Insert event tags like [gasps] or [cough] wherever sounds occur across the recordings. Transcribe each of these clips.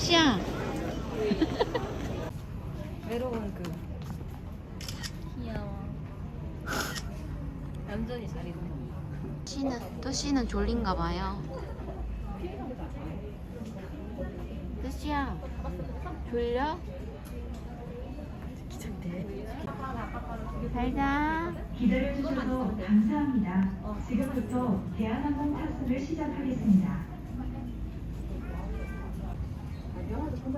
루시야. 외로운 그 귀여워 얌전히 잘 있네 씨는 또 씨는 졸린가 봐요. 루시야. 졸려? 잘 자. 기다려주셔서 감사합니다. 지금부터 대한항공 탑승을 시작하겠습니다.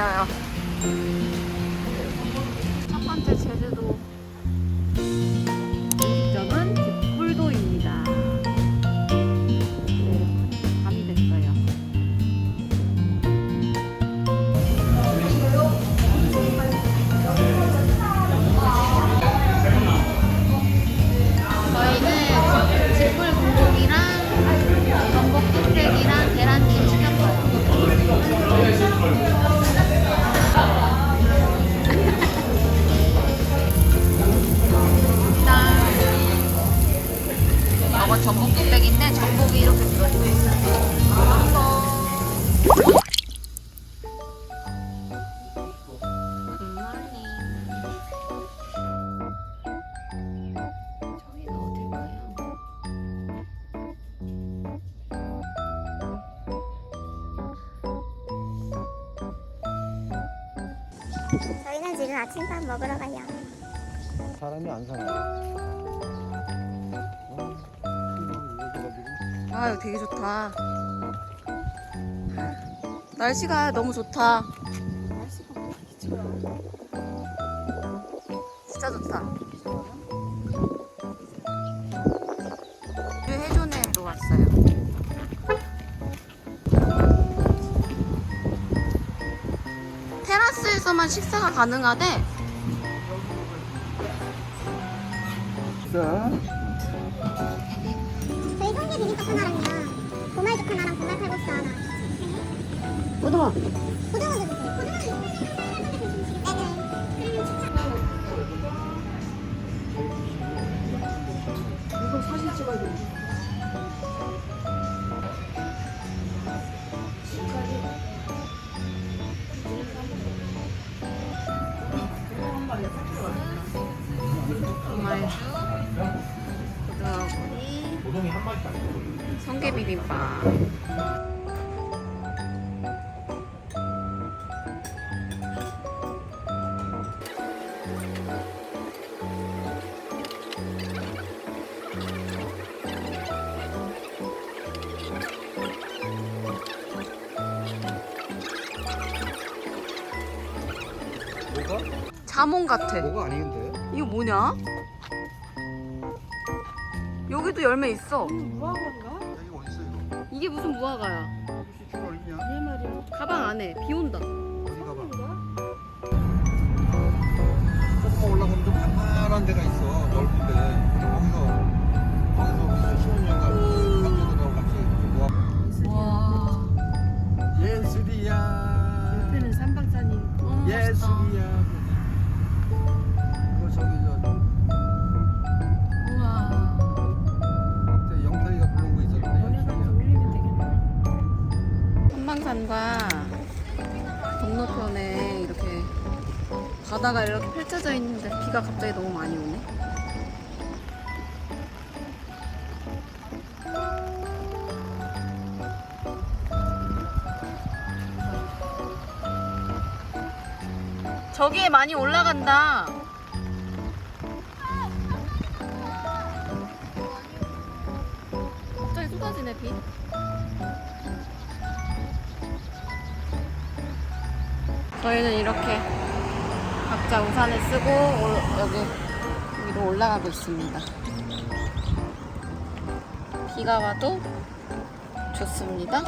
엄 저희는 지금 아침밥 먹으러 가요. 사람이 안 살아요. 어, 아유 되게 좋다. 날씨가 너무 좋다. 진짜 좋다. 테라스에서만 식사가 가능하대. 자, 저희 성게 비빔밥 하나랑요. 보말 죽 하나랑 보말 칼국수 하나. 고등어. 고등어도 주세요. 비빔밥. 자몽 같아. 뭐가 아닌데? 이거 뭐냐? 여기도 열매 있어. 여기 어딨어 이게 무슨 무화과야? 혹시 줄 어딨냐? 가방 안에 비 온다. 어디 가봐. 조금 올라가면 좀 한산한 데가 있어. 넓은데. 거기서 거기서 무슨 신혼여행 가고 가족들하고 같이 뭐 와. 예술이야. 옆에는 삼박자님 너무 멋있다. 예술이야. 바다가 이렇게 펼쳐져 있는데 비가 갑자기 너무 많이 오네. 저기에 많이 올라간다. 갑자기 쏟아지네 비. 저희는 이렇게 각자 우산을 쓰고 올- 여기 위로 올라가고 있습니다. 비가 와도 좋습니다.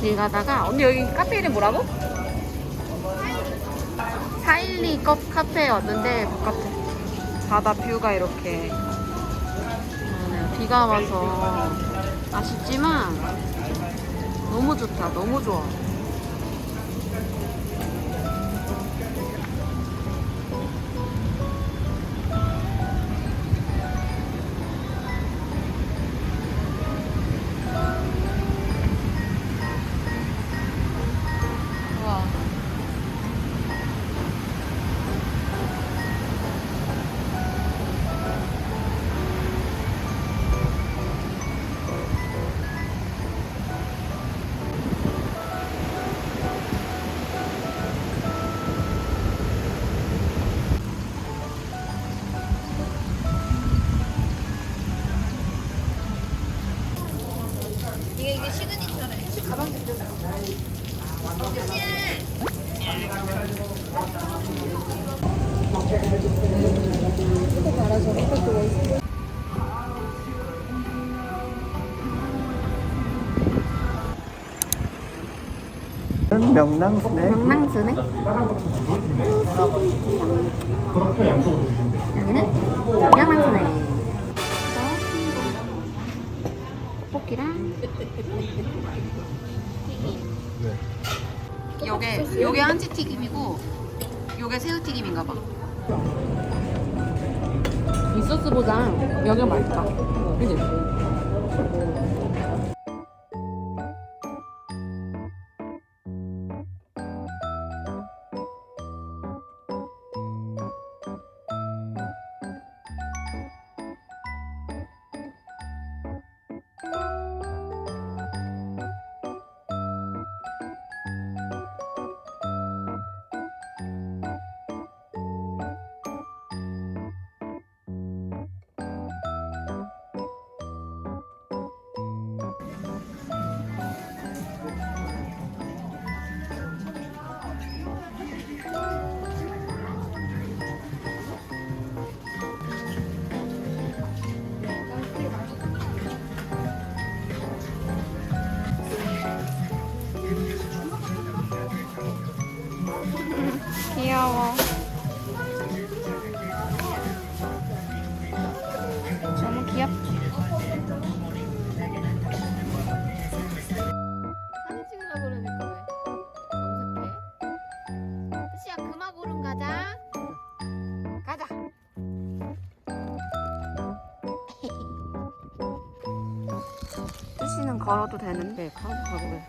길 가다가. 언니 여기 카페 이름 뭐라고? 사일리 컵 카페에 왔는데 바깥에 바다 뷰가 이렇게 네, 비가 와서 아쉽지만 너무 좋다, 너무 좋아. 명랑스네. 명랑스네. 여기는 명랑스네. 떡볶이랑. 요게 요게 한치 튀김이고 요게 새우 튀김인가 봐. 이 소스보다 여기가 맛있다. 그지? 걸어도 되는데 가도 가고 그래.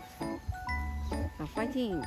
자, 파이팅!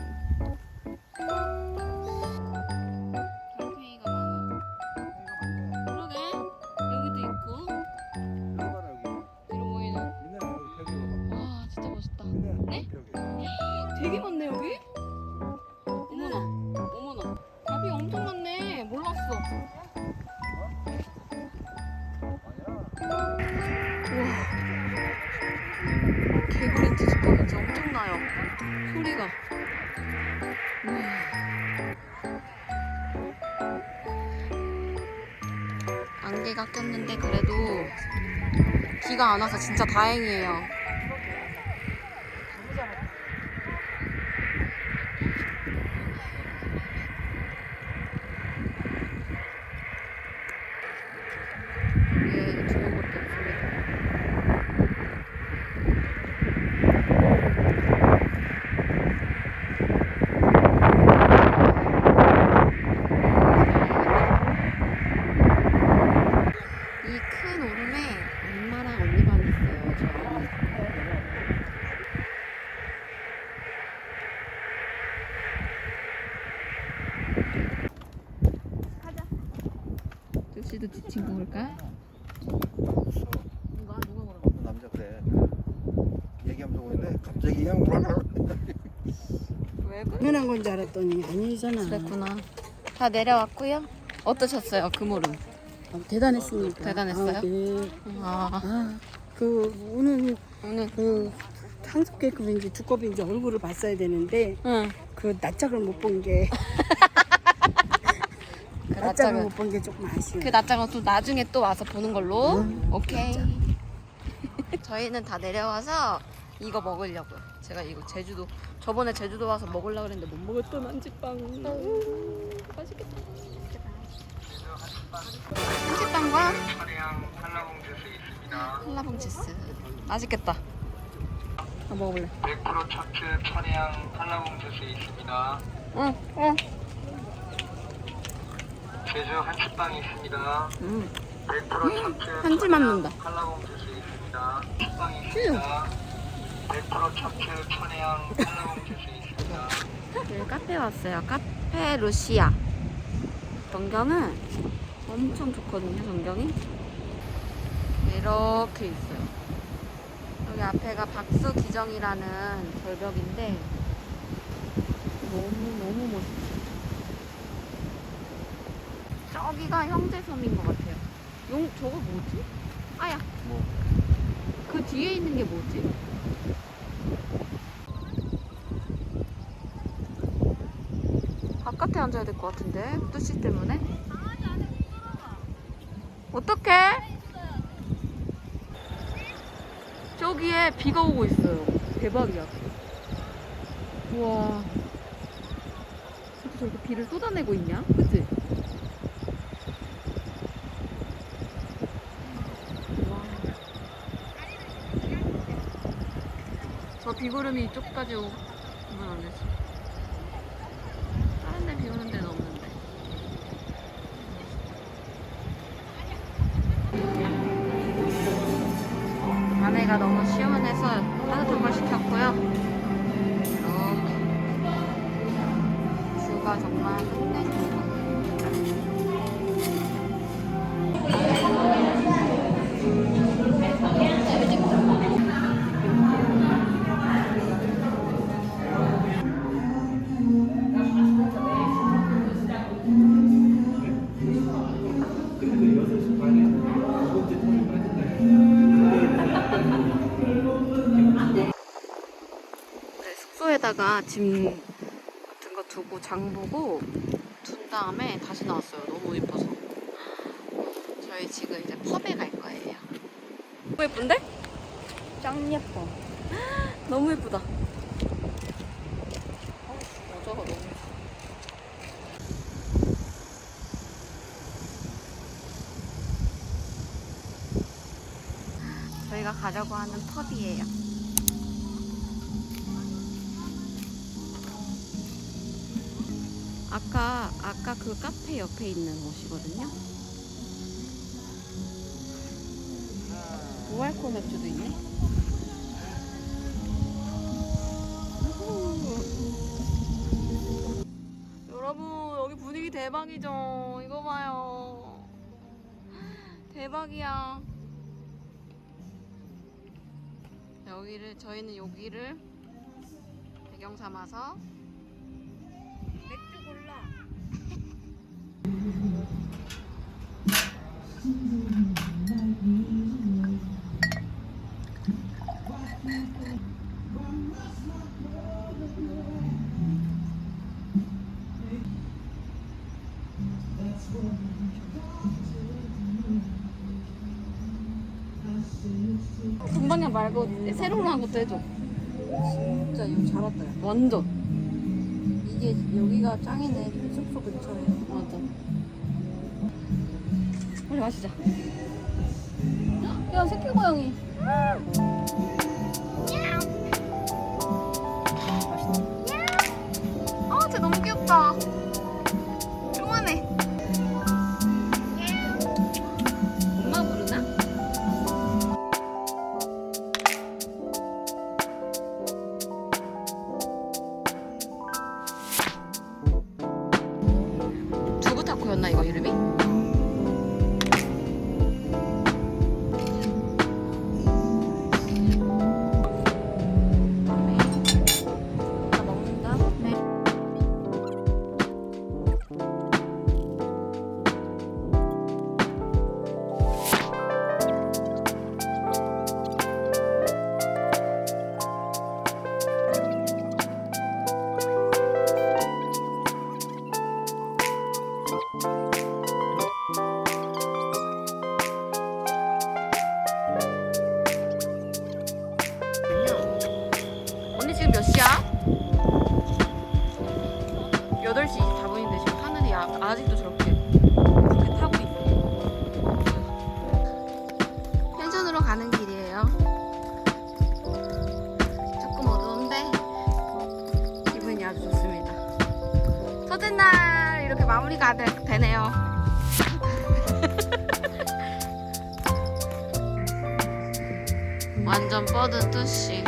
안개가 꼈는데 그래도 비가 안 와서 진짜 다행이에요. 아버지도 지친 걸까? 없어. 누가 누가 뭐라고? 남자 그래. 얘기하면서 오는데 갑자기 그냥 당연한 건줄 알았더니 아니잖아. 그랬구나. 다 내려왔고요. 어떠셨어요 그물은? 어, 대단했습니다. 대단했어요? 아, 네. 아 아, 그 오늘 오늘 그 상습계급인지 두꺼비인지 얼굴을 봤어야 되는데 응. 그 낯짝을 못 본 게 [laughs] [laughs] 그 낯짝을 낯짝은 못 본 게 조금 아쉬워. 그 낯짝은 또 나중에 또 와서 보는 걸로. 음, 오케이. [laughs] 저희는 다 내려와서 이거 먹으려고요. 제가 이거 제주도 저번에 제주도 와서 먹으려고 했는데 못 먹었던 한지빵. 음, 맛있겠다. 한지빵과 한라봉 주스 있습니다. 한라봉 주스. 맛있겠다. 아, 먹어볼래. 100% 차트 차량 한라봉 주스 있습니다. 응, 응. 제주 한식빵 있습니다. 음. 100% 차트 한지 맞는다. 한라봉 주스 있습니다. 식빵 있습니다. 100% 차트 천혜향 한라봉 주스 있습니다. 여기 카페 왔어요. 카페 루시아. 전경은 엄청 좋거든요, 전경이. 이렇게 있어요. 여기 앞에가 박수 기정이라는 절벽인데 너무 너무 멋있어. 저기가 형제섬인 것 같아요. 용 저거 뭐지? 아야. 뭐? 그 뒤에 있는 게 뭐지? 바깥에 앉아야 될 것 같은데 뚜시 때문에 어떡해? 저기에 비가 오고 있어요 대박이야 우와 저렇게 저렇게 비를 쏟아내고 있냐? 그치? 우와. 저 비구름이 이쪽까지 오면 안 되지 숙소에다가 짐 같은 거 두고 장 보고 둔 다음에 다시 나왔어요. 너무 예뻐서. 저희 지금 이제 펍에 갈 거예요. 너무 예쁜데? 짱 예뻐. [gasps] 너무 예쁘다. 어, 여자가 너무 예뻐. 저희가 가려고 하는 펍이에요. 아까 아까 그 카페 옆에 있는 곳이거든요. 무알콜 맥주도 있네. 우후. 여러분 여기 분위기 대박이죠. 이거 봐요. 대박이야. 여기를 저희는 여기를 배경 삼아서 동방향 말고 새로운 한 것도 해줘. 진짜 이거 잘 왔다. 야. 완전. 이게 여기가 짱이네. 숙소 근처에. 맞아. 빨리 마시자. 야, 새끼 고양이. 아, 쟤 너무 귀엽다. 마무리가 되, 되네요. 완전 뻗은 뜻이.